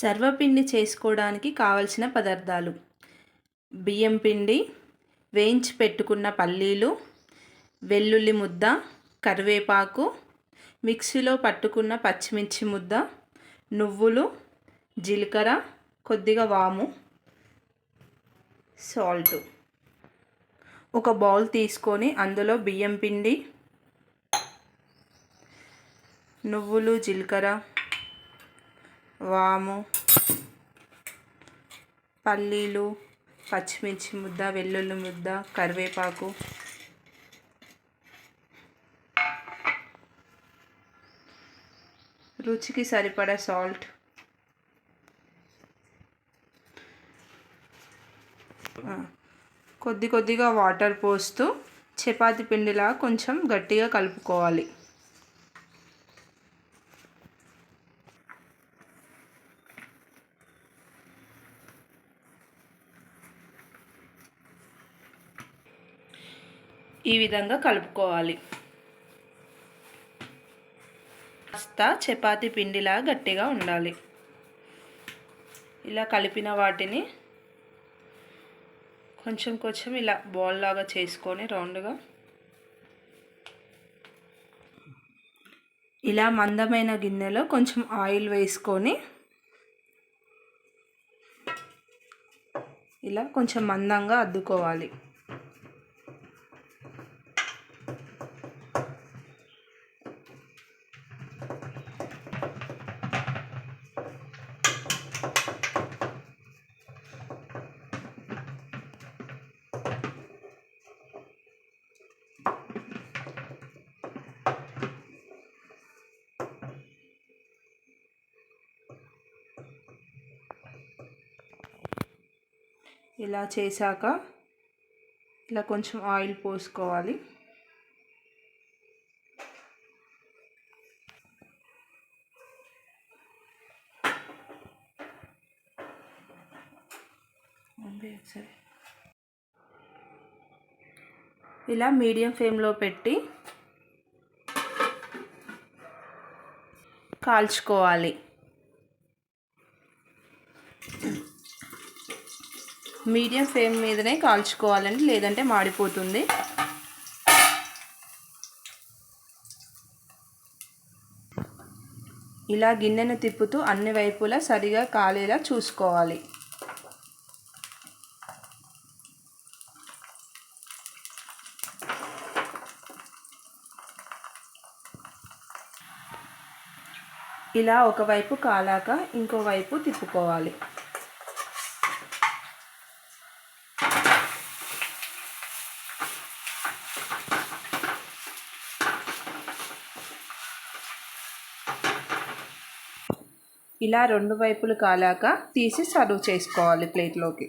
సర్వపిండి చేసుకోవడానికి కావలసిన పదార్థాలు. బియ్యం పిండి వేయించి పెట్టుకున్న పల్లీలు వెల్లుల్లి ముద్ద కరివేపాకు మిక్సీలో పట్టుకున్న పచ్చిమిర్చి ముద్ద నువ్వులు జీలకర్ర కొద్దిగా వాము సాల్ట్. ఒక బౌల్ తీసుకొని అందులో బియ్యం పిండి నువ్వులు జీలకర్ర వాము పల్లీలు పచ్చిమిర్చి ముద్ద వెల్లుల్లి ముద్ద కరివేపాకు. రుచికి సరిపడా సాల్ట్. కొద్ది కొద్దిగా వాటర్ పోస్తూ చపాతి పిండిలా కొంచెం గట్టిగా కలుపుకోవాలి. ఈ విధంగా కలుపుకోవాలి. కాస్త చపాతీ పిండిలా గట్టిగా ఉండాలి. ఇలా కలిపిన వాటిని కొంచెం కొంచెం ఇలా బాల్ లాగా చేసుకొని రౌండ్గా ఇలా మందమైన గిన్నెలో కొంచెం ఆయిల్ వేసుకొని ఇలా కొంచెం మందంగా అద్దుకోవాలి. ఇలా చేశాక ఇలా కొంచెం ఆయిల్ పోసుకోవాలి. ఇలా మీడియం ఫ్లేమ్లో పెట్టి కాల్చుకోవాలి. మీడియం ఫ్లేమ్ మీదనే కాల్చుకోవాలండి లేదంటే మాడిపోతుంది. ఇలా గిన్నెను తిప్పుతూ అన్ని వైపులా సరిగా కాలేలా చూసుకోవాలి. ఇలా ఒకవైపు కాలాక ఇంకోవైపు తిప్పుకోవాలి. ఇలా రెండు వైపులు కాలాక తీసి సర్వ్ చేసుకోవాలి ప్లేట్లోకి.